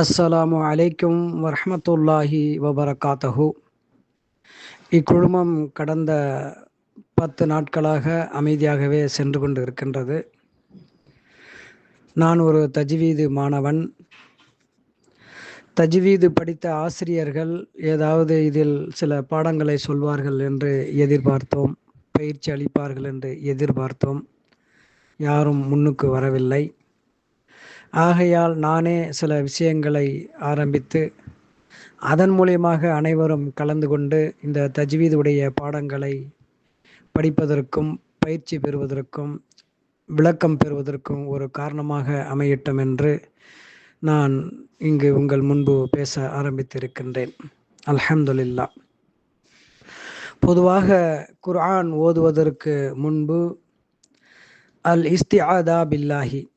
அஸ்ஸலாமு அலைக்கும் வரமத்துல்லாஹி வபரகாத்தஹு. இக்குழுமம் கடந்த பத்து நாட்களாக அமைதியாகவே சென்று கொண்டு இருக்கின்றது நான் ஒரு தஜ்வீது மாணவன். தஜ்வீது படித்த ஆசிரியர்கள் ஏதாவது இதில் சில பாடங்களை சொல்வார்கள் என்று எதிர்பார்த்தோம் பயிற்சி அளிப்பார்கள் என்று எதிர்பார்த்தோம். யாரும் முன்னுக்கு வரவில்லை. ஆகையால் நானே சில விஷயங்களை ஆரம்பித்து அதன் மூலியமாக அனைவரும் கலந்து கொண்டு இந்த தஜ்வீதுடைய பாடங்களை படிப்பதற்கும் பயிற்சி பெறுவதற்கும் விளக்கம் பெறுவதற்கும் ஒரு காரணமாக அமையட்டும் என்று நான் இங்கு உங்கள் முன்பு பேச ஆரம்பித்திருக்கின்றேன். அல்ஹம்துலில்லா. பொதுவாக குர்ஆன் ஓதுவதற்கு முன்பு அல் இஸ்திஆதா பில்லாஹி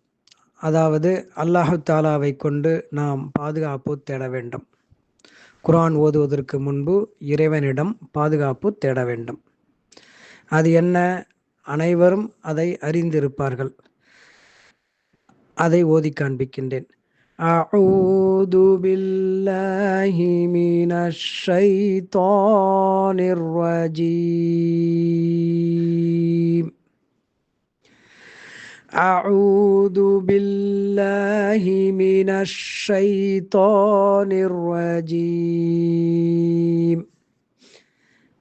அதாவது அல்லாஹு தாலாவை கொண்டு நாம் பாதுகாப்பு தேட வேண்டும் குரான் ஓதுவதற்கு முன்பு இறைவனிடம் பாதுகாப்பு தேட வேண்டும் அது என்ன அனைவரும் அதை அறிந்திருப்பார்கள் அதை ஓதி காண்பிக்கின்றேன் أعوذ بالله من الشيطان الرجيم أعوذ بالله من الشيطان الرجيم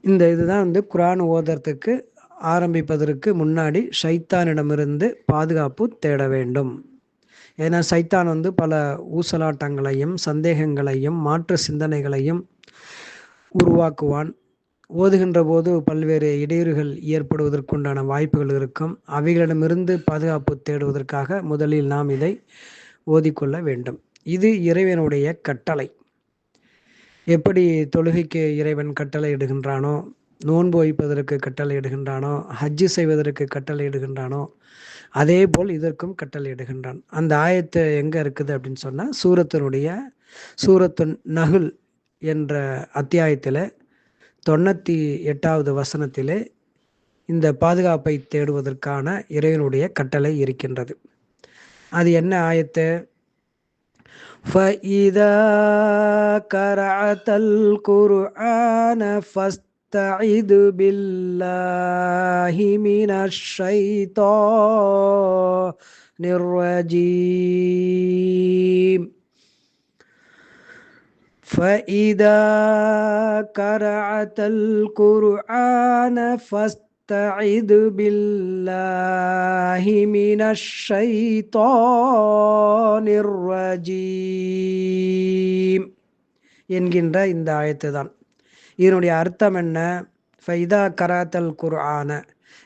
இந்த இதுதான் வந்து குரான் ஓதுறதுக்கு ஆரம்பிப்பதற்கு முன்னாடி ஷைத்தானிடமிருந்து பாதுகாப்பு தேட வேண்டும் ஏன்னா சைத்தான் வந்து பல ஊசலாட்டங்களையும் சந்தேகங்களையும் மாற்று சிந்தனைகளையும் உருவாக்குவான் ஓதுகின்ற போது பல்வேறு இடையூறுகள் ஏற்படுவதற்குண்டான வாய்ப்புகள் இருக்கும். அவைகளிடமிருந்து பாதுகாப்பு தேடுவதற்காக முதலில் நாம் இதை ஓதிக்கொள்ள வேண்டும். இது இறைவனுடைய கட்டளை. எப்படி தொழுகைக்கு இறைவன் கட்டளை இடுகின்றானோ நோன்பு வைப்பதற்கு கட்டளை இடுகின்றானோ ஹஜ்ஜு செய்வதற்கு கட்டளை இடுகின்றானோ அதே போல் இதற்கும் கட்டளை இடுகின்றான். அந்த ஆயத்தை எங்கே இருக்குது அப்படின்னு சொன்னால் சூரத்தினுடைய சூரத்து நகுல் என்ற அத்தியாயத்தில் தொண்ணூற்றி எட்டாவது வசனத்திலே இந்த பாதுகாப்பை தேடுவதற்கான இறைவனுடைய கட்டளை இருக்கின்றது அது என்ன ஆயத்து فإذا قرأت القرآن فاستعذ بالله من الشيطان الرجيم فإذا قرأت القرآن فاستعذ بالله من الشيطان الرجيم என்கின்ற இந்த ஆயத்து தான் இதனுடைய அர்த்தம் என்ன ஃபைதா கராத்தல் குர்ஆன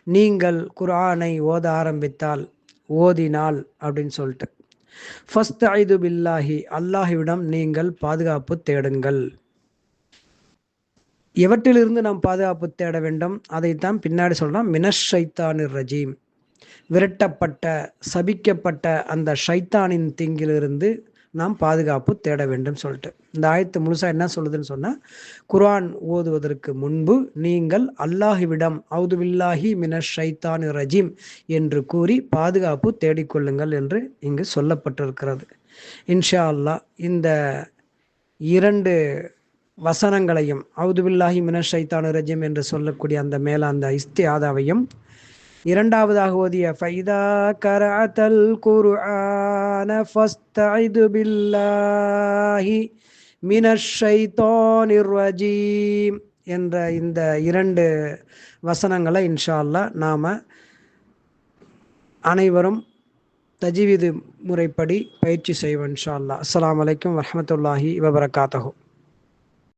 நீங்கள் குர்ஆனை ஓத ஆரம்பித்தால் ஓதினால் அப்படின்னு சொல்லிட்டு ஃபஸ்ட் ஐது பில்லாஹி அல்லாஹிவிடம் நீங்கள் பாதுகாப்பு தேடுங்கள். எவற்றிலிருந்து நாம் பாதுகாப்பு தேட வேண்டும்? அதைத்தான் பின்னாடி சொல்கிறோம் மினஷ் சைத்தானிர் ரஜீம். விரட்டப்பட்ட சபிக்கப்பட்ட அந்த ஷைத்தானின் திங்கிலிருந்து நாம் பாதுகாப்பு தேட வேண்டும் சொல்லிட்டு. இந்த ஆயத்து முழுசா என்ன சொல்லுதுன்னு சொன்னா குர்ஆன் ஓதுவதற்கு முன்பு நீங்கள் அல்லாஹுவிடம் அவுதுவில்லாஹி மின ஷைத்தான் ரஜீம் என்று கூறி பாதுகாப்பு தேடிக்கொள்ளுங்கள் என்று இங்கு சொல்லப்பட்டிருக்கிறது. இன்ஷா அல்லாஹ் இந்த இரண்டு வசனங்களையும் அவுதுபில்லாஹி மின ஷைத்தான் ரஜீம் என்று சொல்லக்கூடிய அந்த மேல அந்த இஸ்தியாதாவையும் இரண்டாவதாக ஓதிய ஃபைதா கரஅத்தல் الشيطان فاستعذ بالله من الشيطان الرجيم என்ற இந்த இரண்டு வசனங்களை இன்ஷா நாம் அனைவரும் தஜீவிது முறைப்படி பயிற்சி செய்வோம் இன்ஷா அல்லாஹ் அஸ்ஸலாமு அலைக்கும் வரஹமத்துல்லாஹி